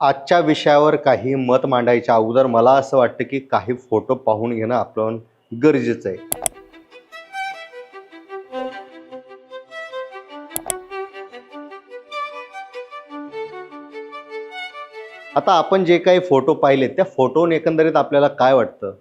आजच्या विषयावर काही मत मांडायच्या अगोदर मला असं वाटतं की काही फोटो पाहून घेणं आपण गरजेचं आहे. आता आपण जे काही फोटो पाहिले त्या फोटोन एकंदरीत आपल्याला काय वाटतं?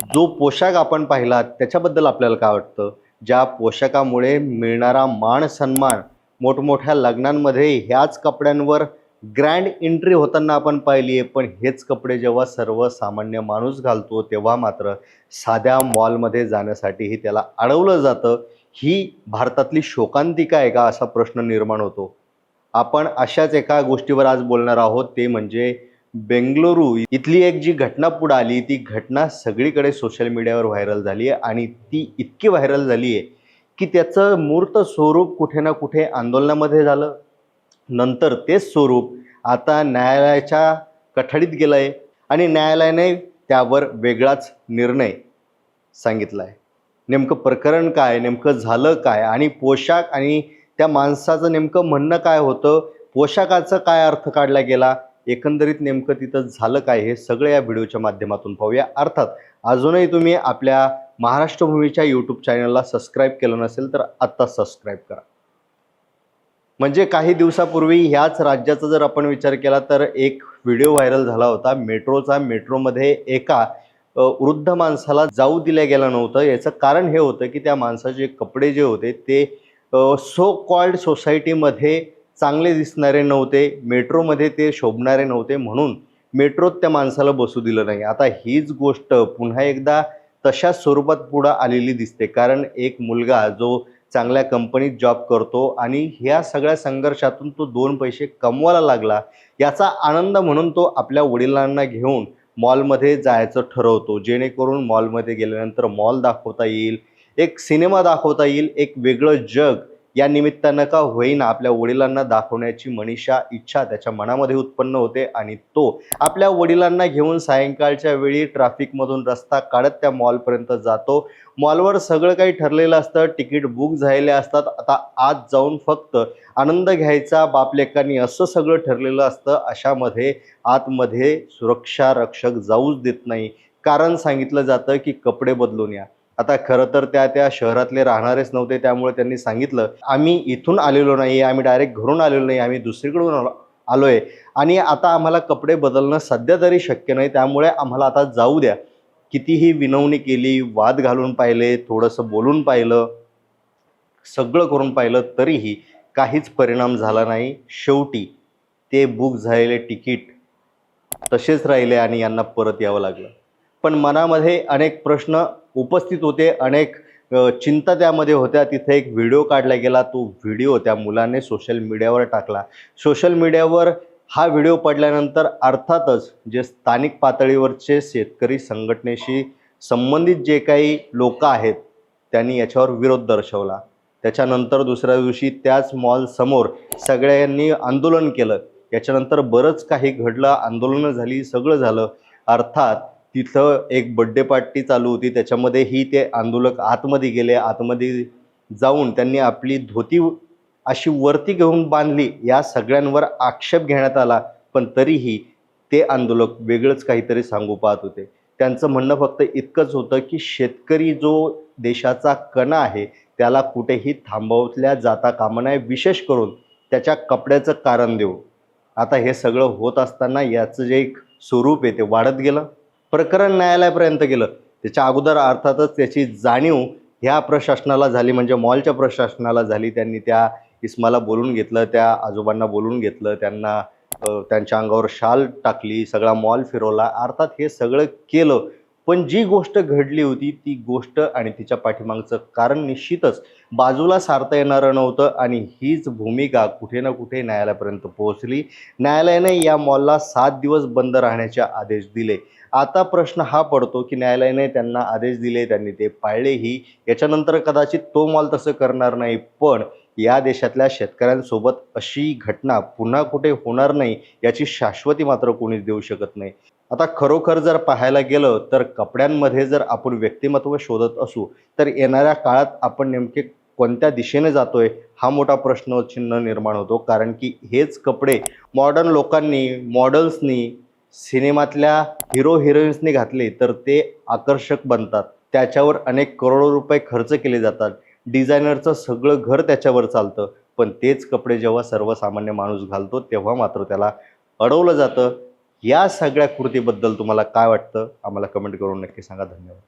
जो पोशाख आपण पाहिला त्याच्याबद्दल आपल्याला काय वाटतं? ज्या पोशाखामुळे मिळणारा मान सन्मान मोठमोठ्या लग्नांमध्ये ह्याच कपड्यांवर ग्रँड एंट्री होताना आपण पाहिली आहे पण हेच कपडे जेव्हा सर्वसामान्य माणूस घालतो तेव्हा मात्र साध्या मॉलमध्ये जाण्यासाठीही त्याला अडवलं जातं. ही भारतातली शोकांतिका आहे का असा प्रश्न निर्माण होतो. आपण अशाच एका गोष्टीवर आज बोलणार आहोत ते म्हणजे बेंगलुरू. इथली एक जी घटना पुढे आली ती घटना सगळीकडे सोशल मीडियावर व्हायरल झाली आहे आणि ती इतकी व्हायरल झाली आहे की त्याचं मूर्त स्वरूप कुठे ना कुठे आंदोलनामध्ये झालं. नंतर तेच स्वरूप आता न्यायालयाच्या कठडीत गेलं आहे आणि न्यायालयाने त्यावर वेगळाच निर्णय सांगितला आहे नेमकं प्रकरण काय नेमकं झालं काय आणि पोशाख आणि त्या माणसाचं नेमकं म्हणणं काय होतं पोशाखाचं काय अर्थ काढला गेला एकंदरीत नेमकं तिथं झालं काय हे सगळं या व्हिडिओच्या माध्यमातून पाहूया. अर्थात अजूनही तुम्ही आपल्या महाराष्ट्रभूमीच्या यूट्यूब चॅनलला सबस्क्राईब केलं नसेल तर आत्ता सबस्क्राईब करा. म्हणजे काही दिवसापूर्वी ह्याच राज्याचा जर आपण विचार केला तर एक व्हिडिओ व्हायरल झाला होता. मेट्रोचा मेट्रोमध्ये एका वृद्ध माणसाला जाऊ दिल्या गेलं नव्हतं. याचं कारण हे होतं की त्या माणसाचे कपडे जे होते ते सो कॉल्ड सोसायटीमध्ये चांगले दिसणारे नव्हते. मेट्रोमध्ये ते शोभणारे नव्हते. म्हणून मेट्रोत त्या माणसाला बसू दिलं नाही. आता हीच गोष्ट पुन्हा एकदा तशाच स्वरूपात पुढं आलेली दिसते. कारण एक मुलगा जो चांगल्या कंपनीत जॉब करतो आणि ह्या सगळ्या संघर्षातून तो दोन पैसे कमवायला लागला याचा आनंद म्हणून तो आपल्या वडिलांना घेऊन मॉलमध्ये जायचं ठरवतो. जेणेकरून मॉलमध्ये गेल्यानंतर मॉल दाखवता येईल एक सिनेमा दाखवता येईल एक वेगळं जग या निमित्तानं का होईना आपल्या वडिलांना दाखवण्याची मनीषा इच्छा त्याच्या मनामध्ये उत्पन्न होते आणि तो आपल्या वडिलांना घेऊन सायंकाळच्या वेळी ट्रॅफिकमधून रस्ता काढत त्या मॉलपर्यंत जातो. मॉलवर सगळं काही ठरलेलं असतं तिकीट बुक झालेले असतात. आता आत जाऊन फक्त आनंद घ्यायचा बापलेकांनी असं सगळं ठरलेलं असतं अशामध्ये आतमध्ये सुरक्षा रक्षक जाऊच देत नाही. कारण सांगितलं जातं की कपडे बदलून या. आता खरं तर त्या त्या शहरातले राहणारेच नव्हते त्यामुळे त्यांनी सांगितलं आम्ही इथून आलेलो नाही आम्ही डायरेक्ट घरून आलेलो नाही आम्ही दुसरीकडून आलो आलोय. आणि आता आम्हाला कपडे बदलणं सध्या तरी शक्य नाही त्यामुळे आम्हाला आता जाऊ द्या. कितीही विनवणी केली वाद घालून पाहिले थोडंसं बोलून पाहिलं सगळं करून पाहिलं तरीही काहीच परिणाम झाला नाही. शेवटी ते बुक झालेले तिकीट तसेच राहिले आणि यांना परत यावं लागलं. पण मनामध्ये अनेक प्रश्न उपस्थित होते. अनेक चिंता त्यामध्ये होत्या. तिथे एक व्हिडिओ काढला गेला. तो व्हिडिओ त्या मुलाने सोशल मीडियावर टाकला. सोशल मीडियावर हा व्हिडिओ पडल्यानंतर अर्थातच जे स्थानिक पातळीवरचे शेतकरी संघटनेशी संबंधित जे काही लोक आहेत त्यांनी याच्यावर विरोध दर्शवला. त्याच्यानंतर दुसऱ्या दिवशी त्याच मॉलसमोर सगळ्यांनी आंदोलन केलं. याच्यानंतर बरंच काही घडलं. आंदोलनं झाली सगळं झालं. अर्थात तिथं एक बड्डे पार्टी चालू होती. त्याच्यामध्येही ते आंदोलक आतमध्ये गेले. आतमध्ये जाऊन त्यांनी आपली धोती अशी वरती घेऊन बांधली. या सगळ्यांवर आक्षेप घेण्यात आला. पण तरीही ते आंदोलक वेगळंच काहीतरी सांगू पाहत होते. त्यांचं म्हणणं फक्त इतकंच होतं की शेतकरी जो देशाचा कणा आहे त्याला कुठेही थांबवल्या जाता कामा नये विशेष करून त्याच्या कपड्याचं कारण देऊ आता हे सगळं होत असताना याचं जे एक स्वरूप आहे ते वाढत गेलं. प्रकरण न्यायालयापर्यंत गेलं. त्याच्या अगोदर अर्थातच त्याची जाणीव ह्या प्रशासनाला झाली म्हणजे मॉलच्या प्रशासनाला झाली. त्यांनी त्या इस्माला बोलून घेतलं त्या आजोबांना बोलून घेतलं त्यांना त्यांच्या अंगावर शाल टाकली सगळा मॉल फिरवला. अर्थात हे सगळं केलं. पण जी गोष्ट घडली होती ती गोष्ट आणि तिच्या पाठीमागचं कारण निश्चितच बाजूला सारता येणारं नव्हतं आणि हीच भूमिका कुठे ना कुठे न्यायालयापर्यंत पोहोचली. न्यायालयाने या मॉलला सात दिवस बंद राहण्याचे आदेश दिले. आता प्रश्न हा पडतो की न्यायालयाने त्यांना आदेश दिले त्यांनी ते पाळलेही. याच्यानंतर कदाचित तो मॉल तसं करणार नाही पण या देशातल्या शेतकऱ्यांसोबत अशी घटना पुन्हा कुठे होणार नाही याची शाश्वती मात्र कोणीच देऊ शकत नाही. आता खरोखर जर पाहायला गेलं तर कपड्यांमध्ये जर आपण व्यक्तिमत्व शोधत असू तर येणाऱ्या काळात आपण नेमके कोणत्या दिशेने जातोय हा मोठा प्रश्नचिन्ह निर्माण होतो. कारण की हेच कपडे मॉडर्न लोकांनी मॉडल्सनी सिनेमातल्या हिरो हिरोईन्सनी घातले तर ते आकर्षक बनतात. त्याच्यावर अनेक करोडो रुपये खर्च केले जातात. डिझायनरचं सगळं घर त्याच्यावर चालतं. पण तेच कपडे जेव्हा सर्वसामान्य माणूस घालतो तेव्हा मात्र त्याला अडवलं जातं. या सगळ्या कृतीबद्दल तुम्हाला काय वाटतं? आम्हाला कमेंट करून नक्की सांगा. धन्यवाद.